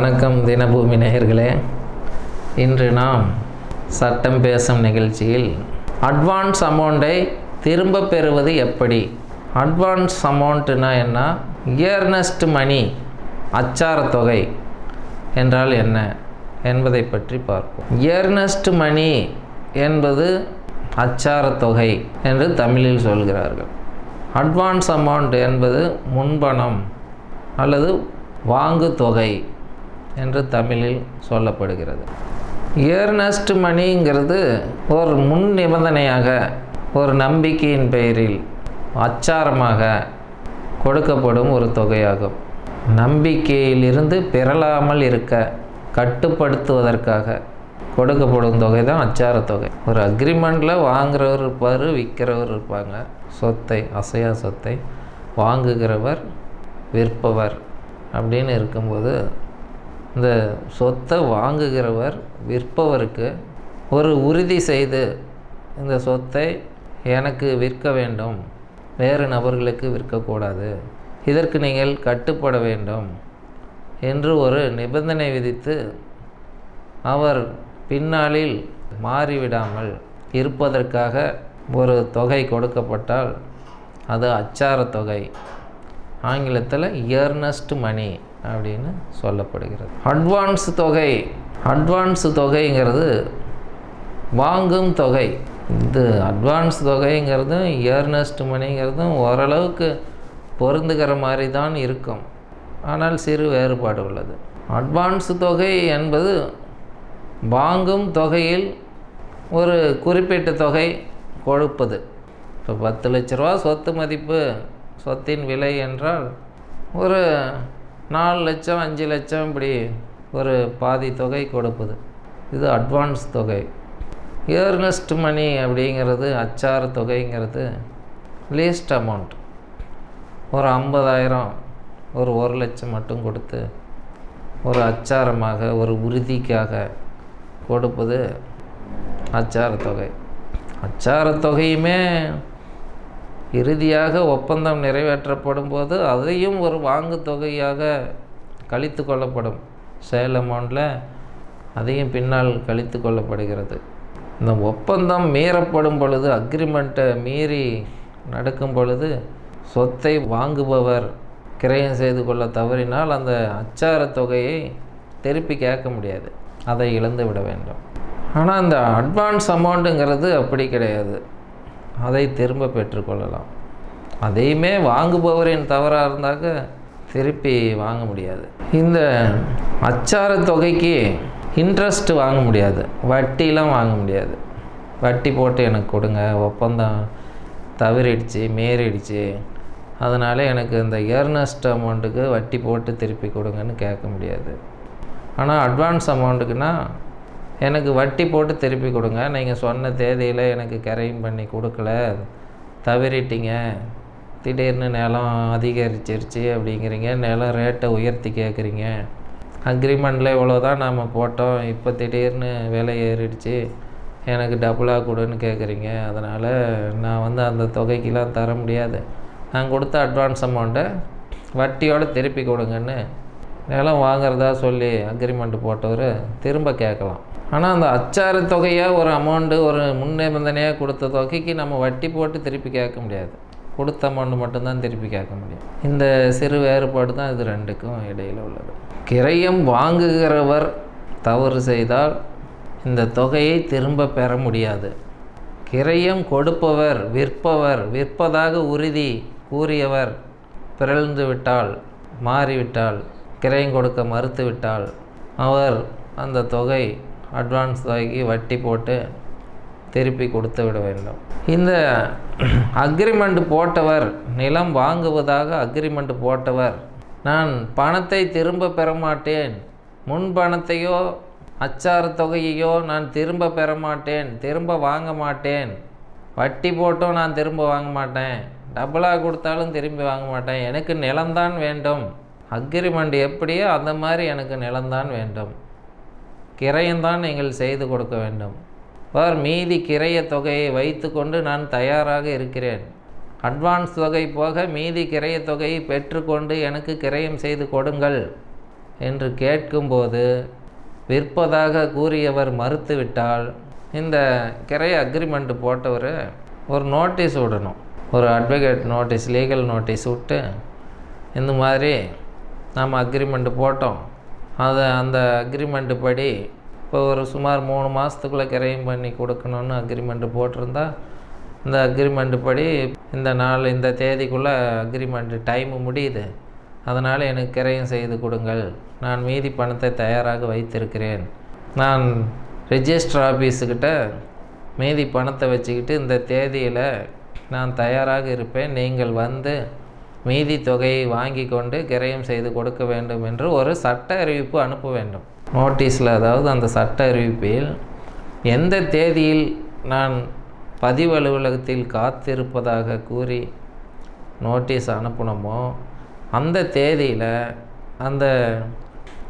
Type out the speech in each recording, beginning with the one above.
வணக்கம் தினபூமி நேயர்களே. இன்று நாம் சட்டம் பேசும் நிகழ்ச்சியில் அட்வான்ஸ் அமௌண்ட்டை திரும்ப பெறுவது எப்படி? அட்வான்ஸ் அமௌண்ட்டுனா என்ன? இயர்னஸ்ட் மணி அச்சாரத் தொகை என்றால் என்ன என்பதை பற்றி பார்ப்போம். இயர்னஸ்ட் மணி என்பது அச்சாரத் தொகை என்று தமிழில் சொல்கிறார்கள். அட்வான்ஸ் அமௌண்ட் என்பது முன்பணம் அல்லது வாங்கு தொகை என்று தமிழில் சொல்லப்படுகிறது. ஏர்னஸ்ட் மணிங்கிறது ஒரு முன் நிபந்தனையாக ஒரு நம்பிக்கையின் பெயரில் அச்சாரமாக கொடுக்கப்படும் ஒரு தொகையாகும். நம்பிக்கையிலிருந்து பெறலாமல் இருக்க கட்டுப்படுத்துவதற்காக கொடுக்கப்படும் தொகை தான் அச்சார தொகை. ஒரு அக்ரிமெண்ட்டில் வாங்குறவர் இருப்பார் விற்கிறவர் இருப்பாங்க. சொத்தை அசையா சொத்தை வாங்குகிறவர் விற்பவர் அப்படின்னு இருக்கும்போது இந்த சொத்தை வாங்குகிறவர் விற்பவருக்கு ஒரு உறுதி செய்து இந்த சொத்தை எனக்கு விற்க வேண்டும். வேறு நபர்களுக்கு விற்கக்கூடாது. இதற்கு நீங்கள் கட்டுப்பட வேண்டும் என்று ஒரு நிபந்தனை விதித்து அவர் பின்னாளில் மாறிவிடாமல் இருப்பதற்காக ஒரு தொகை கொடுக்கப்பட்டால் அது அச்சார தொகை. ஆங்கிலத்தில் இயர்னஸ்ட் மணி அப்படின்னு சொல்லப்படுகிறது. அட்வான்ஸ் தொகை. அட்வான்ஸ் தொகைங்கிறது வாங்கும் தொகை. இது அட்வான்ஸ் தொகைங்கிறதும் இயர்னஸ்ட் மணிங்கிறதும் ஓரளவுக்கு பொருந்துகிற மாதிரி தான் இருக்கும். ஆனால் சிறு வேறுபாடு உள்ளது. அட்வான்ஸ் தொகை என்பது வாங்கும் தொகையில் ஒரு குறிப்பிட்ட தொகை கொடுப்பது. இப்போ பத்து லட்ச ரூபா சொத்து மதிப்பு சொத்தின் விலை என்றால் ஒரு நாலு லட்சம் அஞ்சு லட்சம் இப்படி ஒரு பாதி தொகை கொடுப்பது. இது அட்வான்ஸ் தொகை. இயர்னஸ்ட் மணி அப்படிங்கிறது அச்சார தொகைங்கிறது லீஸ்ட் அமௌண்ட் ஒரு ஐம்பதாயிரம் ஒரு ஒரு லட்சம் மட்டும் கொடுத்து ஒரு அச்சாரமாக ஒரு உறுதிக்காக கொடுப்பது அச்சார தொகை. அச்சார தொகையுமே இறுதியாக ஒப்பந்தம் நிறைவேற்றப்படும் போது அதையும் ஒரு வாங்கு தொகையாக கழித்து கொள்ளப்படும். சேல் அமௌண்ட்டில் அதையும் பின்னால் கழித்து கொள்ளப்படுகிறது. இந்த ஒப்பந்தம் மீறப்படும் பொழுது அக்ரிமெண்ட்டை மீறி நடக்கும் பொழுது சொத்தை வாங்குபவர் கிரயம் செய்து கொள்ள தவறினால் அந்த அச்சார தொகையை திருப்பி கேட்க முடியாது. அதை இழந்து விட வேண்டும். ஆனால் அந்த அட்வான்ஸ் அமௌண்ட்டுங்கிறது அப்படி கிடையாது. அதை திரும்ப பெற்றுக்கொள்ளலாம். அதையுமே வாங்குபவரின் தவறாக இருந்தாக்க திருப்பி வாங்க முடியாது. இந்த அச்சார தொகைக்கு இன்ட்ரெஸ்ட் வாங்க முடியாது. வட்டிலாம் வாங்க முடியாது. வட்டி போட்டு எனக்கு கொடுங்க. ஒப்பந்தம் தவறிடுச்சு மீறிடுச்சு. அதனால் எனக்கு இந்த இயர்னஸ்ட் அமௌண்ட்டுக்கு வட்டி போட்டு திருப்பி கொடுங்கன்னு கேட்க முடியாது. ஆனால் அட்வான்ஸ் அமௌண்ட்டுக்குன்னா எனக்கு வட்டி போட்டு திருப்பி கொடுங்க. நீங்கள் சொன்ன தேதியில் எனக்கு கரையும் பண்ணி கொடுக்கல. தவறிட்டீங்க. திடீர்னு நிலம் அதிகரிச்சிருச்சு அப்படிங்கிறீங்க. நிலம் ரேட்டை உயர்த்தி கேட்குறீங்க அக்ரிமெண்ட்டில் இவ்வளோ தான் நாம் போட்டோம். இப்போ திடீர்னு விலை ஏறிடுச்சு. எனக்கு டபுளாக கொடுன்னு கேட்குறீங்க அதனால் நான் வந்து அந்த தொகைக்கெலாம் தர முடியாது. நான் கொடுத்த அட்வான்ஸ் அமௌண்ட்டை வட்டியோடு திருப்பி கொடுங்கன்னு நிலம் வாங்குறதா சொல்லி அக்ரிமெண்ட் போட்டவர் திரும்ப கேட்கலாம். ஆனால் அந்த அச்சார தொகையாக ஒரு அமௌண்ட்டு ஒரு முன்னிபந்தனையாக கொடுத்த தொகைக்கு நம்ம வட்டி போட்டு திருப்பி கேட்க முடியாது. கொடுத்த அமௌண்ட் மட்டும்தான் திருப்பி கேட்க முடியும். இந்த சிறு வேறுபாடு தான் இது ரெண்டுக்கும் இடையில் உள்ளது. கிரையம் வாங்குகிறவர் தவறு செய்தால் இந்த தொகையை திரும்ப பெற முடியாது. கிரையம் கொடுப்பவர் விற்பவர் விற்பதாக உறுதி கூறியவர் பிறழ்ந்து விட்டால் மாறிவிட்டால் கிரையம் கொடுக்க மறுத்துவிட்டால் அவர் அந்த தொகை அட்வான்ஸ் தொகைக்கு வட்டி போட்டு திருப்பி கொடுத்து விட வேண்டும். இந்த அக்ரிமெண்ட் போட்டவர் நிலம் வாங்குவதாக அக்ரிமெண்ட் போட்டவர் நான் பணத்தை திரும்ப பெற மாட்டேன். முன் பணத்தையோ அச்சார தொகையையோ நான் திரும்ப பெற மாட்டேன். திரும்ப வாங்க மாட்டேன். வட்டி போட்டும் நான் திரும்ப வாங்க மாட்டேன். டபுளாக கொடுத்தாலும் திரும்பி வாங்க மாட்டேன். எனக்கு நிலம்தான் வேண்டும். அக்ரிமெண்ட் எப்படியோ அந்த மாதிரி எனக்கு நிலம்தான் வேண்டும். கிரயம்தான் நீங்கள் செய்து கொடுக்க வேண்டும். பார் மீதி கிரைய தொகையை வைத்துக்கொண்டு நான் தயாராக இருக்கிறேன். அட்வான்ஸ் தொகை போக மீதி கிரைய தொகையை பெற்றுக்கொண்டு எனக்கு கிரயம் செய்து கொடுங்கள் என்று கேட்கும்போது விற்பதாக கூறியவர் மறுத்துவிட்டால் இந்த கிரைய அக்ரிமெண்ட் போட்டவர் ஒரு நோட்டீஸ் விடணும். ஒரு அட்வொகேட் நோட்டீஸ் லீகல் நோட்டீஸ் விட்டு இந்த மாதிரி நாம் அக்ரிமெண்ட் போட்டோம். அதை அந்த அக்ரிமெண்ட்டு படி இப்போ ஒரு சுமார் மூணு மாதத்துக்குள்ளே கிரையம் பண்ணி கொடுக்கணுன்னு அக்ரிமெண்ட்டு போட்டிருந்தா இந்த அக்ரிமெண்ட்டு படி இந்த நாள் இந்த தேதிக்குள்ளே அக்ரிமெண்ட்டு டைமு முடியுது. அதனால் எனக்கு கிரையம் செய்து கொடுங்கள். நான் மீதி பணத்தை தயாராக வைத்திருக்கிறேன். நான் ரெஜிஸ்டர் ஆஃபீஸுக்கிட்ட மீதி பணத்தை வச்சுக்கிட்டு இந்த தேதியில் நான் தயாராக இருப்பேன். நீங்கள் வந்து மீதி தொகையை வாங்கி கொண்டு கிரயம் செய்து கொடுக்க வேண்டும் என்று ஒரு சட்ட அறிவிப்பு அனுப்ப வேண்டும். நோட்டீஸில் அதாவது அந்த சட்ட அறிவிப்பில் எந்த தேதியில் நான் பதிவு அலுவலகத்தில் காத்திருப்பதாக கூறி நோட்டீஸ் அனுப்பணுமோ அந்த தேதியில் அந்த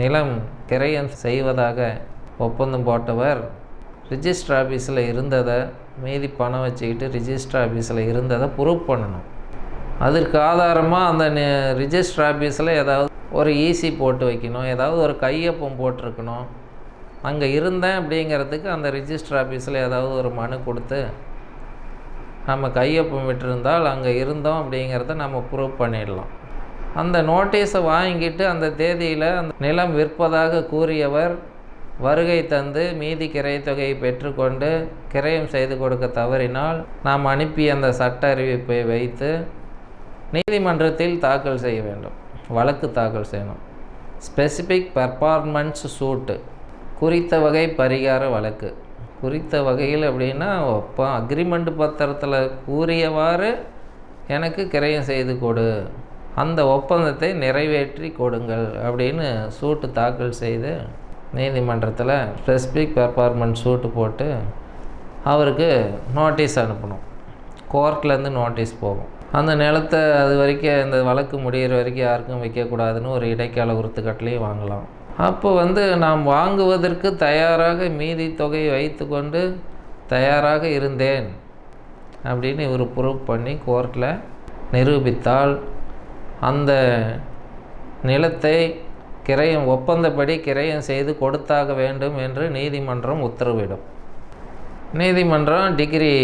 நிலம் கிரயம் செய்வதாக ஒப்பந்தம் போட்டவர் ரிஜிஸ்டர் ஆஃபீஸில் இருந்ததை மீதி பணம் வச்சுக்கிட்டு ரிஜிஸ்டர் ஆஃபீஸில் இருந்ததை ப்ரூவ் பண்ணணும். அதற்கு ஆதாரமாக அந்த ரிஜிஸ்டர் ஆஃபீஸில் ஏதாவது ஒரு ஈசி போட்டு வைக்கணும் ஏதாவது ஒரு கையொப்பம் போட்டிருக்கணும். அங்கே இருந்தேன் அப்படிங்கிறதுக்கு அந்த ரிஜிஸ்டர் ஆஃபீஸில் ஏதாவது ஒரு மனு கொடுத்து நம்ம கையொப்பம் விட்டிருந்தால் அங்கே இருந்தோம் அப்படிங்கிறத நம்ம ப்ரூவ் பண்ணிடலாம். அந்த நோட்டீஸை வாங்கிட்டு அந்த தேதியில் அந்த நிலம் விற்பதாக கூறியவர் வருகை தந்து மீதி கிரை தொகையை பெற்றுக்கொண்டு கிரயம் செய்து கொடுக்க தவறினால் நாம் அனுப்பிய அந்த சட்ட அறிவிப்பை வைத்து நீதிமன்றத்தில் தாக்கல் செய்ய வேண்டும். வழக்கு தாக்கல் செய்யணும். ஸ்பெசிஃபிக் பர்ஃபார்மன்ஸ் சூட்டு குறித்த வகை பரிகார வழக்கு. குறித்த வகையில் அப்படின்னா இப்போ அக்ரிமெண்ட் பத்திரத்தில் கூறியவாறு எனக்கு கிரயம் செய்து கொடு. அந்த ஒப்பந்தத்தை நிறைவேற்றி கொடுங்கள் அப்படின்னு சூட்டு தாக்கல் செய்து நீதிமன்றத்தில் ஸ்பெசிஃபிக் பெர்ஃபார்மன்ஸ் சூட்டு போட்டு அவருக்கு நோட்டீஸ் அனுப்பணும். கோர்ட்லேருந்து நோட்டீஸ் போகும். அந்த நிலத்தை அது வரைக்கும் இந்த வழக்கு முடிகிற வரைக்கும் யாருக்கும் வைக்கக்கூடாதுன்னு ஒரு இடைக்கால உறுத்துக்கட்டிலையும் வாங்கலாம். அப்போ வந்து நாம் வாங்குவதற்கு தயாராக மீதி தொகையை வைத்து கொண்டு தயாராக இருந்தேன் அப்படின்னு இவர் ப்ரூவ் பண்ணி கோர்ட்டில் நிரூபித்தால் அந்த நிலத்தை கிரயம் ஒப்பந்தப்படி கிரயம் செய்து கொடுத்தாக வேண்டும் என்று நீதிமன்றம் உத்தரவிடும். நீதிமன்றம் டிகிரி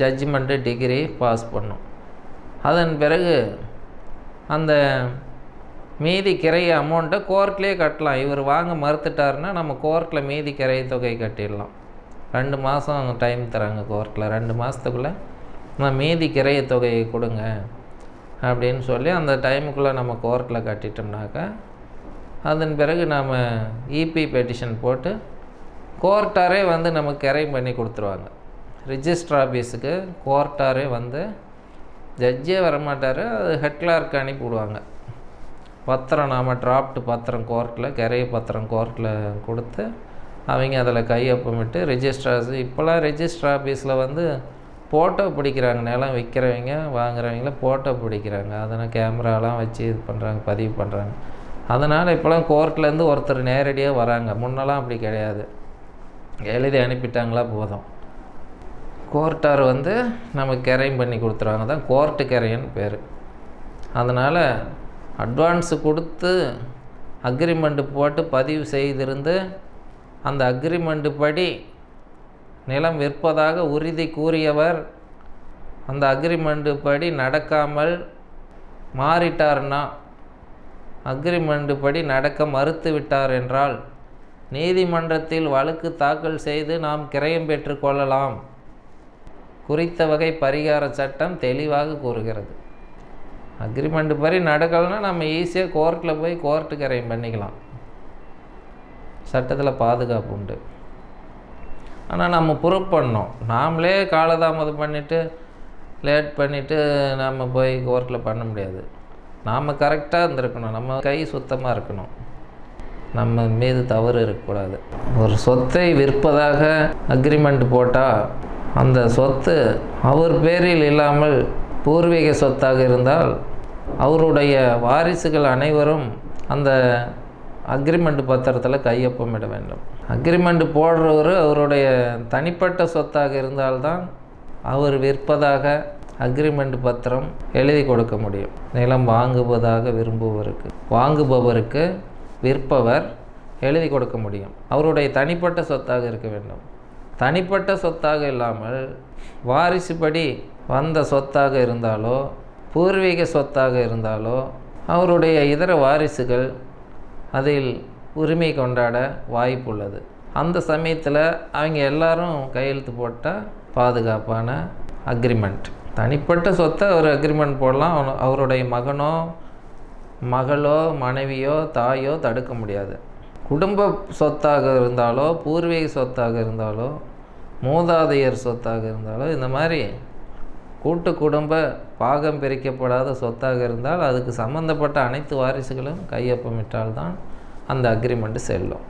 ஜட்ஜ்மெண்ட்டு டிகிரி பாஸ் பண்ணும். அதன் பிறகு அந்த மீதி கிரைய அமௌண்ட்டை கோர்ட்லேயே கட்டலாம். இவர் வாங்க மறுத்துட்டாருன்னா நம்ம கோர்ட்டில் மீதி கிரைய தொகை கட்டிடலாம். ரெண்டு மாதம் டைம் தராங்க கோர்ட்டில் ரெண்டு மாதத்துக்குள்ளே நான் மீதி கிரைய தொகையை கொடுங்க அப்படின்னு சொல்லி அந்த டைமுக்குள்ளே நம்ம கோர்ட்டில் கட்டிட்டோம்னாக்கா அதன் பிறகு நாம் இபி பெட்டிஷன் போட்டு கோர்ட்டாரே வந்து நமக்கு கிரைம் பண்ணி கொடுத்துருவாங்க. ரிஜிஸ்டர் ஆஃபீஸுக்கு கோர்ட்டாரே வந்து ஜட்ஜே வரமாட்டார் அது ஹெட் அனுப்பிவிடுவாங்க. பத்திரம் நாம் டிராப்ட் பத்திரம் கோர்ட்டில் கரைய பத்திரம் கோர்ட்டில் கொடுத்து அவங்க அதில் கையொப்பமிட்டு ரிஜிஸ்டர் இப்போல்லாம் ரிஜிஸ்டர் ஆஃபீஸில் வந்து ஃபோட்டோ பிடிக்கிறாங்க. நிலம் விற்கிறவங்க வாங்குறவங்கள ஃபோட்டோ பிடிக்கிறாங்க. அதனால் கேமராலாம் வச்சு இது பண்ணுறாங்க பதிவு பண்ணுறாங்க அதனால் இப்போலாம் கோர்ட்லேருந்து ஒருத்தர் நேரடியாக வராங்க. முன்னெல்லாம் அப்படி கிடையாது. எழுதி அனுப்பிட்டாங்களா போதும். கோர்ட்டார் வந்து நமக்கு கிரைம் பண்ணி கொடுத்துருவாங்க. தான் கோர்ட்டு கிரையன்னு பேர். அதனால் அட்வான்ஸு கொடுத்து அக்ரிமெண்ட்டு போட்டு பதிவு செய்திருந்து அந்த அக்ரிமெண்ட்டு படி நிலம் விற்பதாக உறுதி கூறியவர் அந்த அக்ரிமெண்ட்டு படி நடக்காமல் மாறிட்டார்னா அக்ரிமெண்ட்டு படி நடக்க மறுத்து விட்டார் என்றால் நீதிமன்றத்தில் வழக்கு தாக்கல் செய்து நாம் கிரயம் பெற்றுக்கொள்ளலாம் குறித்த வகை பரிகார சட்டம் தெளிவாக கூறுகிறது. அக்ரிமெண்ட் படி நடக்கலைன்னா நம்ம ஈஸியாக கோர்ட்டில் போய் கோர்ட்டு கரையம் பண்ணிக்கலாம். சட்டத்தில் பாதுகாப்பு உண்டு. ஆனால் நம்ம ப்ரூவ் பண்ணோம் நாமளே காலதாமதம் பண்ணிவிட்டு லேட் பண்ணிவிட்டு நம்ம போய் கோர்ட்டில் பண்ண முடியாது. நாம் கரெக்டாக இருந்திருக்கணும். நம்ம கை சுத்தமாக இருக்கணும். நம்ம மீது தவறு இருக்கக்கூடாது. ஒரு சொத்தை விற்பதாக அக்ரிமெண்ட் போட்டால் அந்த சொத்து அவர் பேரில் இல்லாமல் பூர்வீக சொத்தாக இருந்தால் அவருடைய வாரிசுகள் அனைவரும் அந்த அக்ரிமெண்ட் பத்திரத்தில் கையொப்பமிட வேண்டும். அக்ரிமெண்ட் போடுறவர் அவருடைய தனிப்பட்ட சொத்தாக இருந்தால்தான் அவர் விற்பதாக அக்ரிமெண்ட் பத்திரம் எழுதி கொடுக்க முடியும். நிலம் வாங்குவதாக விரும்புவருக்கு வாங்குபவருக்கு விற்பவர் எழுதி கொடுக்க முடியும். அவருடைய தனிப்பட்ட சொத்தாக இருக்க வேண்டும். தனிப்பட்ட சொத்தாக இல்லாமல் வாரிசுப்படி வந்த சொத்தாக இருந்தாலோ பூர்வீக சொத்தாக இருந்தாலோ அவருடைய இதர வாரிசுகள் அதில் உரிமை கொண்டாட வாய்ப்பு உள்ளது அந்த சமயத்தில் அவங்க எல்லாரும் கையெழுத்து போட்டால் பாதுகாப்பான அக்ரிமெண்ட் தனிப்பட்ட சொத்தை ஒரு அக்ரிமெண்ட் போடலாம். அவன- அவருடைய மகனோ மகளோ மனைவியோ தாயோ தடுக்க முடியாது. குடும்ப சொத்தாக இருந்தாலோ பூர்வீக சொத்தாக இருந்தாலோ மூதாதையர் சொத்தாக இருந்தாலோ இந்த மாதிரி கூட்டு குடும்ப பாகம் பிரிக்கப்படாத சொத்தாக இருந்தால் அதுக்கு சம்பந்தப்பட்ட அனைத்து வாரிசுகளும் கையொப்பமிட்டால்தான் அந்த அக்ரிமெண்ட்டு செல்லும்.